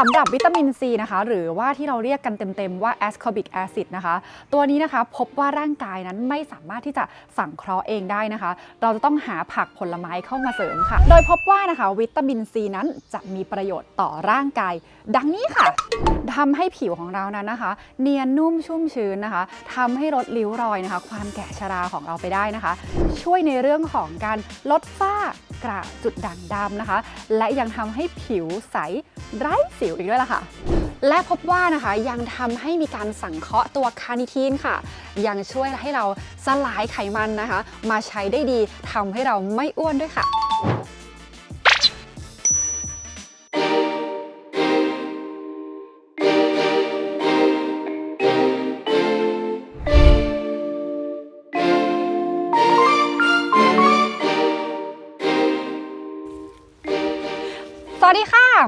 สำหรับวิตามินซีนะคะ หรือว่าที่เราเรียกกันเต็มๆว่า ascorbic acid นะคะ ตัวนี้นะคะพบว่าร่างกายนั้นไม่สามารถที่จะสังเคราะห์เองได้นะคะ เราจะต้องหาผักผลไม้เข้ามาเสริมค่ะ โดยพบว่านะคะ วิตามินซีนั้นจะมีประโยชน์ต่อร่างกาย ดังนี้ค่ะทำให้ผิวของเรานั้นนะคะ เนียนนุ่มชุ่มชื้นนะคะทำให้ลดริ้วรอยนะคะ ความแก่ชราของเราไปได้นะคะ ช่วยในเรื่องของการลดฝ้ากระจุดด่างดำนะคะ และยังทำให้ผิวใส ไร้สิวอีกด้วยล่ะค่ะ และพบว่านะคะยังทำให้มีการสังเคราะห์ตัวคาร์นิทีนค่ะ ยังช่วยให้เราสลายไขมันนะคะ มาใช้ได้ดีทำให้เราไม่อ้วนด้วยค่ะ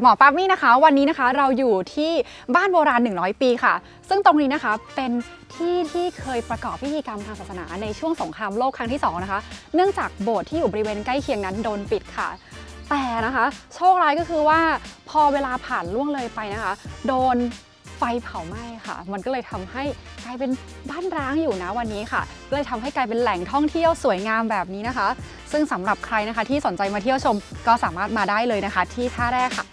หมอปั๊บมี่นะคะ วันนี้นะคะเราอยู่ที่บ้านโบราณ 100 ปีค่ะ ซึ่งตรงนี้นะคะเป็นที่ที่เคยประกอบพิธีกรรมทางศาสนาในช่วงสงครามโลกครั้งที่ 2 นะคะ เนื่องจากโบสถ์ที่อยู่บริเวณใกล้เคียงนั้นโดนปิดค่ะ แต่นะคะ โชคร้ายก็คือว่าพอเวลาผ่านล่วงเลยไปนะคะ โดนไฟเผาไหม้ค่ะ มันก็เลยทำให้กลายเป็นบ้านร้างอยู่นะวันนี้ค่ะ ก็เลยทำให้กลายเป็นแหล่งท่องเที่ยวสวยงามแบบนี้นะคะ ซึ่งสำหรับใครนะคะที่สนใจมาเที่ยวชมก็สามารถมาได้เลยนะคะ ที่ท่าแรกค่ะ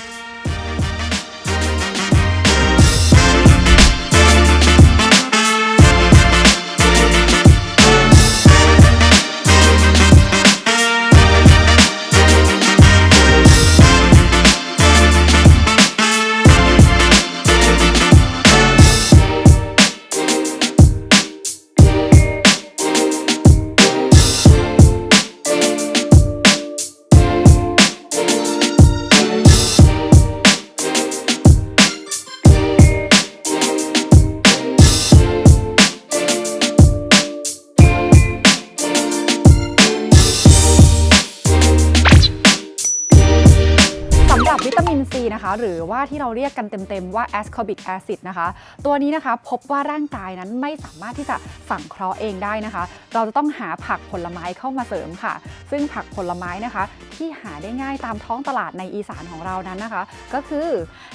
หรือว่าที่เราเรียกกันเต็มๆว่า ascorbic acid นะคะ ตัวนี้นะคะพบว่าร่างกายนั้นไม่สามารถที่จะสังเคราะห์เองได้นะคะ เราจะต้องหาผักผลไม้เข้ามาเสริมค่ะ ซึ่งผักผลไม้นะคะ ที่หาได้ง่ายตามท้องตลาดในอีสานของเรานั้นนะคะ ก็คือ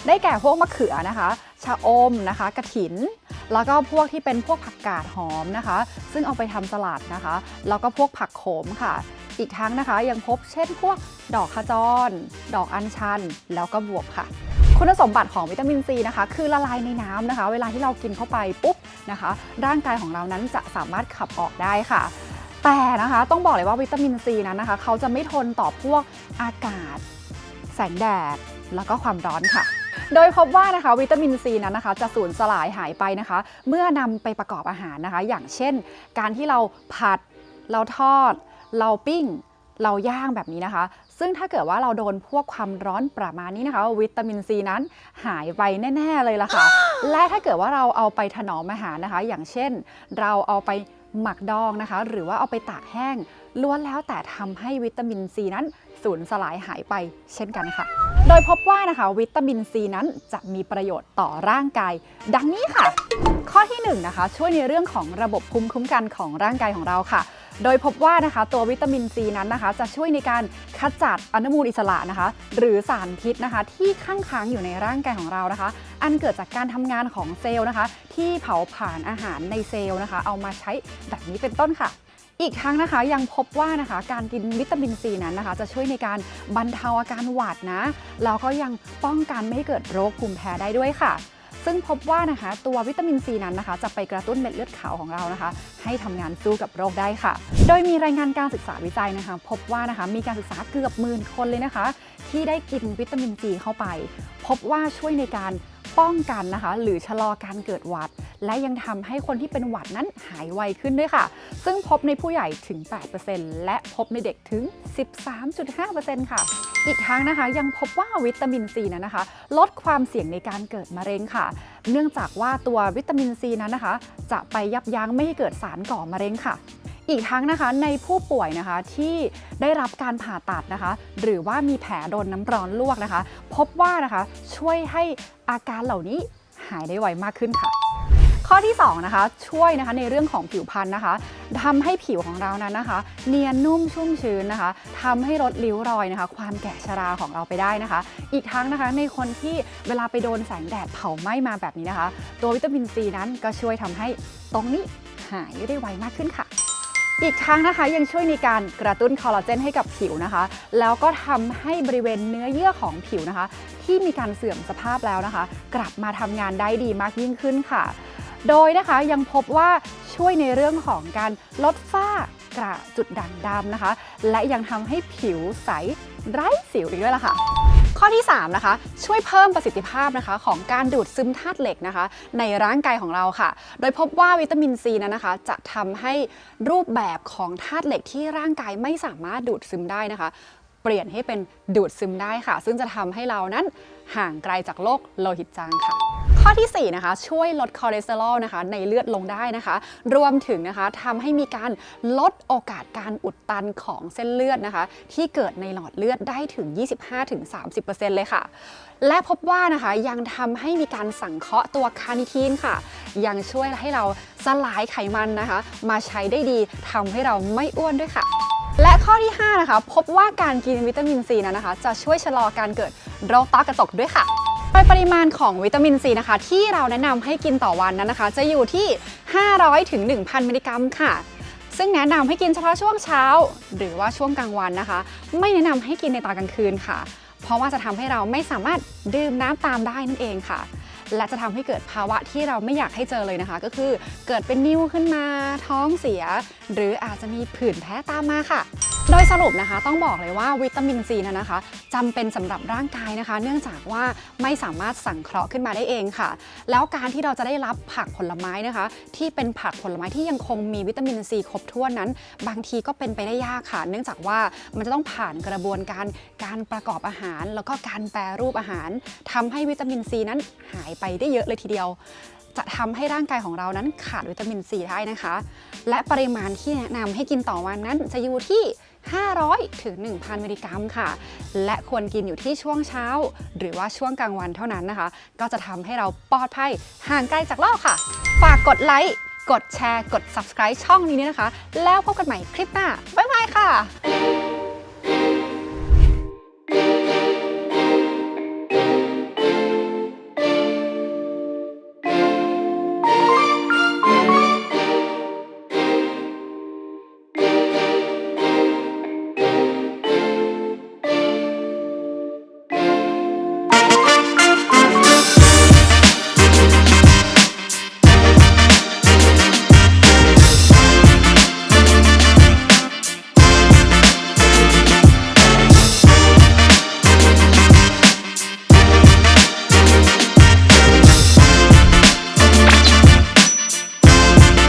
ได้แก่พวกมะเขือนะคะชะอมนะคะกระถิน แล้วก็พวกที่เป็นพวกผักกาดหอมนะคะ ซึ่งเอาไปทำสลัดนะคะ แล้วก็พวกผักโขมค่ะ อีกทั้งนะคะ ยังพบเช่นพวกดอกขจร ดอกอัญชัน แล้วก็บวบค่ะ คุณสมบัติของวิตามินซีนะคะ คือละลายในน้ำนะคะ เวลาที่เรากินเข้าไปปุ๊บนะคะ ร่างกายของเรานั้นจะสามารถขับออกได้ค่ะแต่นะคะต้องบอกเลยว่าวิตามินซีนั้นนะคะ เขาจะไม่ทนต่อพวกอากาศ แสงแดด แล้วก็ความร้อนค่ะ โดยพบว่านะคะวิตามินซีนั้นนะคะ จะสูญสลายหายไปนะคะ เมื่อนำไปประกอบอาหารนะคะ อย่างเช่น การที่เราผัดเราทอด เราปิ้ง เราย่างแบบนี้นะคะ ซึ่งถ้าเกิดว่าเราโดนพวกความร้อนประมาณนี้นะคะ วิตามินซีนั้นหายไปแน่ๆเลยล่ะค่ะ และถ้าเกิดว่าเราเอาไปถนอมอาหารนะคะ อย่างเช่น เราเอาไปหมักดองนะคะ หรือว่าเอาไปตากแห้งล้วนแล้วแต่ทำให้วิตามินซีนั้นสูญสลายหายไปเช่นกันค่ะ โดยพบว่านะคะ วิตามินซีนั้นจะมีประโยชน์ต่อร่างกาย ดังนี้ค่ะ ข้อที่1นงนะคะช่วยในเรื่องของระบบภูมิคุ้มกันของร่างกายของเราค่ะ โดยพบว่านะคะตัววิตามินซีนั้นนะคะ จะช่วยในการขจัดอนุมูลอิสระนะคะ หรือสารพิษนะคะ ที่ข้างค้างอยู่ในร่างกายของเรานะคะ อันเกิดจากการทำงานของเซลล์นะคะ ที่เผาผลาญอาหารในเซลล์นะคะ เอามาใช้แบบนี้เป็นต้นค่ะอีกทั้งนะคะยังพบว่านะคะการกินวิตามินซีนั้นนะคะ จะช่วยในการบรรเทาอาการหวัดนะแล้วก็ยังป้องกันไม่ให้เกิดโรคภูมิแพ้ได้ด้วยค่ะ ซึ่งพบว่านะคะตัววิตามินซีนั้นนะคะ จะไปกระตุ้นเม็ดเลือดขาวของเรานะคะ ให้ทำงานสู้กับโรคได้ค่ะ โดยมีรายงานการศึกษาวิจัยนะคะ พบว่านะคะมีการศึกษาเกือบหมื่นคนเลยนะคะ ที่ได้กินวิตามินซีเข้าไป พบว่าช่วยในการ ป้องกันนะคะ หรือชะลอการเกิดหวัด และยังทำให้คนที่เป็นหวัดนั้นหายไวขึ้นด้วยค่ะ ซึ่งพบในผู้ใหญ่ถึง 8%และพบในเด็กถึง 13.5%ค่ะอีกทั้งนะคะยังพบว่าวิตามินซีนั้นนะคะ ลดความเสี่ยงในการเกิดมะเร็งค่ะ เนื่องจากว่าตัววิตามินซีนั้นนะคะ จะไปยับยั้งไม่ให้เกิดสารก่อมะเร็งค่ะ อีกทั้งนะคะในผู้ป่วยนะคะที่ได้รับการผ่าตัดนะคะ หรือว่ามีแผลโดนน้ำร้อนลวกนะคะ พบว่านะคะช่วยให้อาการเหล่านี้หายได้ไวมากขึ้นค่ะ ข้อที่สองนะคะช่วยนะคะในเรื่องของผิวพรรณนะคะทำให้ผิวของเรานั้นนะคะ เนียนนุ่มชุ่มชื้นนะคะทำให้ลดริ้วรอยนะคะ ความแก่ชราของเราไปได้นะคะ อีกทั้งนะคะในคนที่เวลาไปโดนแสงแดดเผาไหม้มาแบบนี้นะคะ ตัววิตามินซีนั้นก็ช่วยทำให้ตรงนี้หายได้ไวมากขึ้นค่ะ อีกทั้งนะคะยังช่วยในการกระตุ้นคอลลาเจนให้กับผิวนะคะ แล้วก็ทำให้บริเวณเนื้อเยื่อของผิวนะคะ ที่มีการเสื่อมสภาพแล้วนะคะ กลับมาทำงานได้ดีมากยิ่งขึ้นค่ะ โดยนะคะยังพบว่าช่วยในเรื่องของการลดฝ้ากระจุดด่างดำนะคะ และยังทำให้ผิวใสไร้สิวอีกด้วยล่ะค่ะ ข้อที่ 3 นะคะ ช่วยเพิ่มประสิทธิภาพนะคะ ของการดูดซึมธาตุเหล็กนะคะ ในร่างกายของเราค่ะ โดยพบว่าวิตามินซีนั้นนะคะ จะทำให้รูปแบบของธาตุเหล็กที่ร่างกายไม่สามารถดูดซึมได้นะคะ เปลี่ยนให้เป็นดูดซึมได้ค่ะ ซึ่งจะทำให้เรานั้น ห่างไกลจากโรคโลหิตจางค่ะ ข้อทีสี่ 4 นะคะ ช่วยลดคอเลสเตอรอลนะคะ ในเลือดลงได้นะคะ รวมถึงนะคะทำให้มีการลดโอกาสการอุดตันของเส้นเลือดนะคะ ที่เกิดในหลอดเลือดได้ถึง 25-30%เลยค่ะ และพบว่านะคะยังทำให้มีการสังเคราะห์ตัวคาร์นิทีนค่ะ ยังช่วยให้เราสลายไขมันนะคะ มาใช้ได้ดีทำให้เราไม่อ้วนด้วยค่ะและข้อที่ 5 นะคะ พบว่าการกินวิตามินซีนั้นนะคะ จะช่วยชะลอการเกิด โรคต้อกระจกด้วยค่ะโดยปริมาณของวิตามินซีนะคะ ที่เราแนะนำให้กินต่อวันนั้นนะคะ จะอยู่ที่ 500ถึง1,000 มิลลิกรัมค่ะ ซึ่งแนะนำให้กินเฉพาะช่วงเช้า หรือว่าช่วงกลางวันนะคะ ไม่แนะนำให้กินในตอนกลางคืนค่ะ เพราะว่าจะทำให้เราไม่สามารถดื่มน้ำตามได้นั่นเองค่ะและจะทำให้เกิดภาวะที่เราไม่อยากให้เจอเลยนะคะ ก็คือเกิดเป็นนิ่วขึ้นมาท้องเสีย หรืออาจจะมีผื่นแพ้ตามมาค่ะ โดยสรุปนะคะต้องบอกเลยว่าวิตามินซีนั้นะคะจำเป็นสำหรับร่างกายนะคะ เนื่องจากว่าไม่สามารถสังเคราะห์ขึ้นมาได้เองค่ะ แล้วการที่เราจะได้รับผักผลไม้นะคะ ที่เป็นผักผลไม้ที่ยังคงมีวิตามินซีครบถ้วนนั้น บางทีก็เป็นไปได้ยากค่ะ เนื่องจากว่ามันจะต้องผ่านกระบวนการการประกอบอาหาร แล้วก็การแปรรูปอาหารทำให้วิตามินซีนั้นหายไปได้เยอะเลยทีเดียวจะทำให้ร่างกายของเรานั้นขาดวิตามินซีได้นะคะ และปริมาณที่แนะนำให้กินต่อวันนั้นจะอยู่ที่ 500 ถึง 1,000 มิลลิกรัมค่ะ และควรกินอยู่ที่ช่วงเช้า หรือว่าช่วงกลางวันเท่านั้นนะคะ ก็จะทำให้เราปลอดภัยห่างไกลจากโรคค่ะ ฝากกดไลค์กดแชร์ กด subscribe ช่องนี้นะคะ แล้วพบกันใหม่คลิปหน้า บ๊ายบายค่ะ